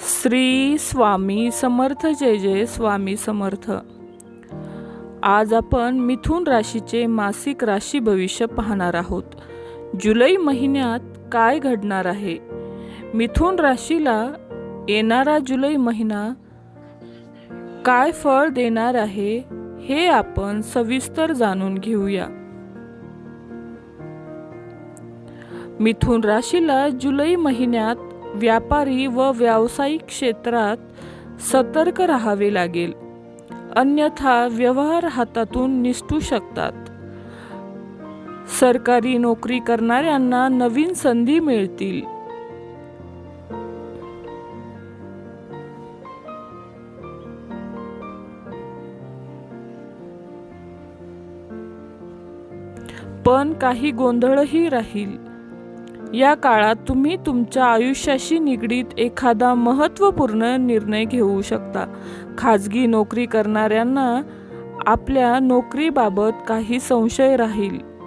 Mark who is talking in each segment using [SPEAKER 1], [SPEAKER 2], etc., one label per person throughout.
[SPEAKER 1] श्री स्वामी समर्थ जय जय स्वामी समर्थ. आज आपण मिथुन राशीचे मासिक राशी भविष्य पाहणार आहोत. जुलै महिन्यात काय घडणार आहे? मिथुन राशीला येणारा जुलै महिना काय फळ देणार आहे हे आपण सविस्तर जाणून घेऊया. मिथुन राशीला जुलै महिन्यात व्यापारी व व्यावसायिक क्षेत्रात सतर्क राहावे लागेल. अन्यथा व्यवहार हातातून निसटू शकतात. सरकारी नोकरी करणाऱ्यांना नवीन संधी मिळतील. पण काही गोंधळही राहील. या काळात तुम्ही तुमच्या आयुष्याशी निगडीत एखादा महत्त्वपूर्ण निर्णय घेऊ शकता. खाजगी नोकरी करणाऱ्यांना आपल्या नोकरीबाबत काही संशय राहील.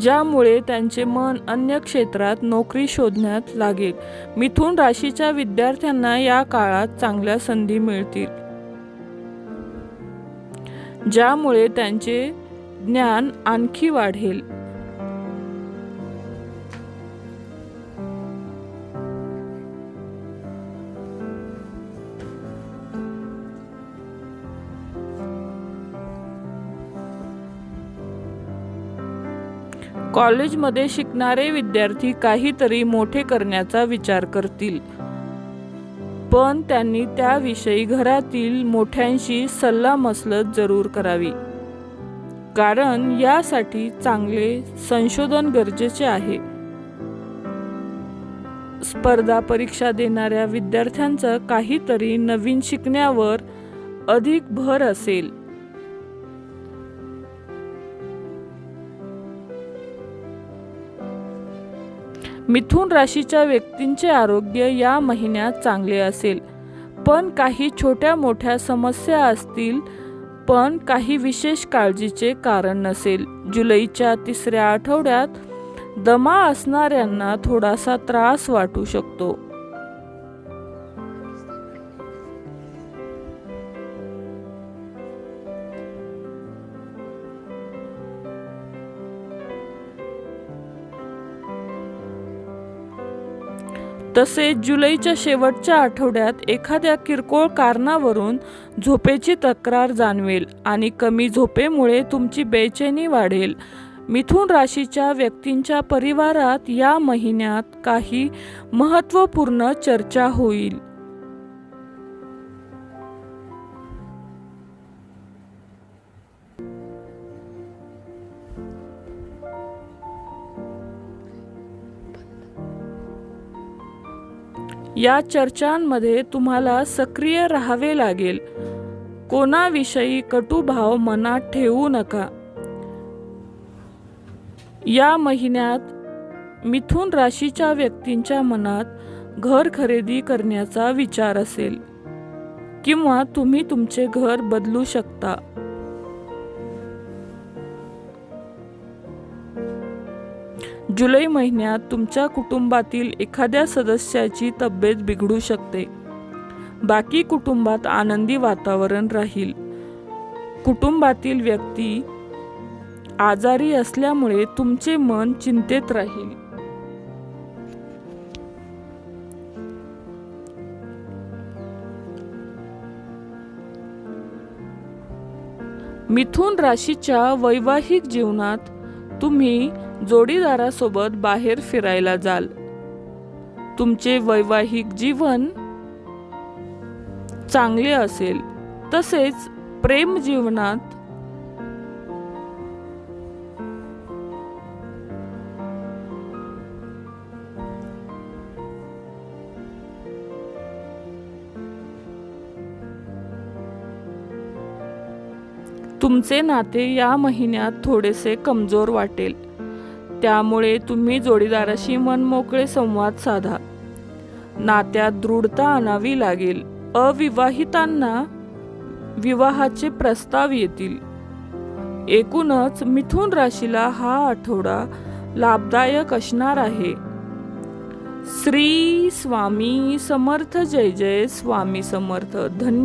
[SPEAKER 1] ज्यामुळे त्यांचे मन अन्य क्षेत्रात नोकरी शोधण्यात लागेल. मिथुन राशीच्या विद्यार्थ्यांना या काळात चांगल्या संधी मिळतील. ज्यामुळे त्यांचे ज्ञान आणखी वाढेल. कॉलेजमध्ये शिकणारे विद्यार्थी काहीतरी मोठे करण्याचा विचार करतील. पण त्यांनी त्याविषयी घरातील मोठ्यांशी सल्लामसलत जरूर करावी. कारण यासाठी चांगले संशोधन गरजेचे आहे. स्पर्धा परीक्षा देणाऱ्या विद्यार्थ्यांचं काहीतरी नवीन शिकण्यावर अधिक भर असेल. मिथुन राशीच्या व्यक्तींचे आरोग्य या महिन्यात चांगले असेल. पण काही छोट्या मोठ्या समस्या असतील पण काही विशेष काळजीचे कारण नसेल. जुलैच्या तिसऱ्या आठवड्यात दमा असणाऱ्यांना थोडासा त्रास वाटू शकतो. तसेच जुलैच्या शेवटच्या आठवड्यात एखाद्या किरकोळ कारणावरून झोपेची तक्रार जाणवेल आणि कमी झोपेमुळे तुमची बेचैनी वाढेल. मिथुन राशीच्या व्यक्तींच्या परिवारात या महिन्यात काही महत्त्वपूर्ण चर्चा होईल. या चर्चांमध्ये तुम्हाला सक्रिय राहावे लागेल. कोणाविषयी कटुभाव मनात ठेवू नका. या महिन्यात मिथुन राशीच्या व्यक्तींच्या मनात घर खरेदी करण्याचा विचार असेल किंवा तुम्ही तुमचे घर बदलू शकता. जुलै महिन्यात तुमच्या कुटुंबातील एखाद्या सदस्याची तब्येत बिघडू शकते. बाकी कुटुंबात आनंदी वातावरण राहील. कुटुंबातील व्यक्ती आजारी असल्यामुळे तुमचे मन चिंतेत राहील. मिथुन राशीच्या वैवाहिक जीवनात तुम्ही जोडीदारासोबत बाहेर फिरायला जाल. तुमचे वैवाहिक जीवन चांगले असेल. तसेच प्रेम जीवनात तुमचे नाते या महिन्यात थोडेसे कमजोर वाटेल. त्यामुळे तुम्ही जोडीदाराशी मनमोकळे संवाद साधा. नात्यात दृढता आणावी लागेल. अविवाहितांना विवाहाचे प्रस्ताव येतील. एकूणच मिथुन राशीला हा आठवडा लाभदायक असणार आहे. श्री स्वामी समर्थ जय जय स्वामी समर्थ. धन्य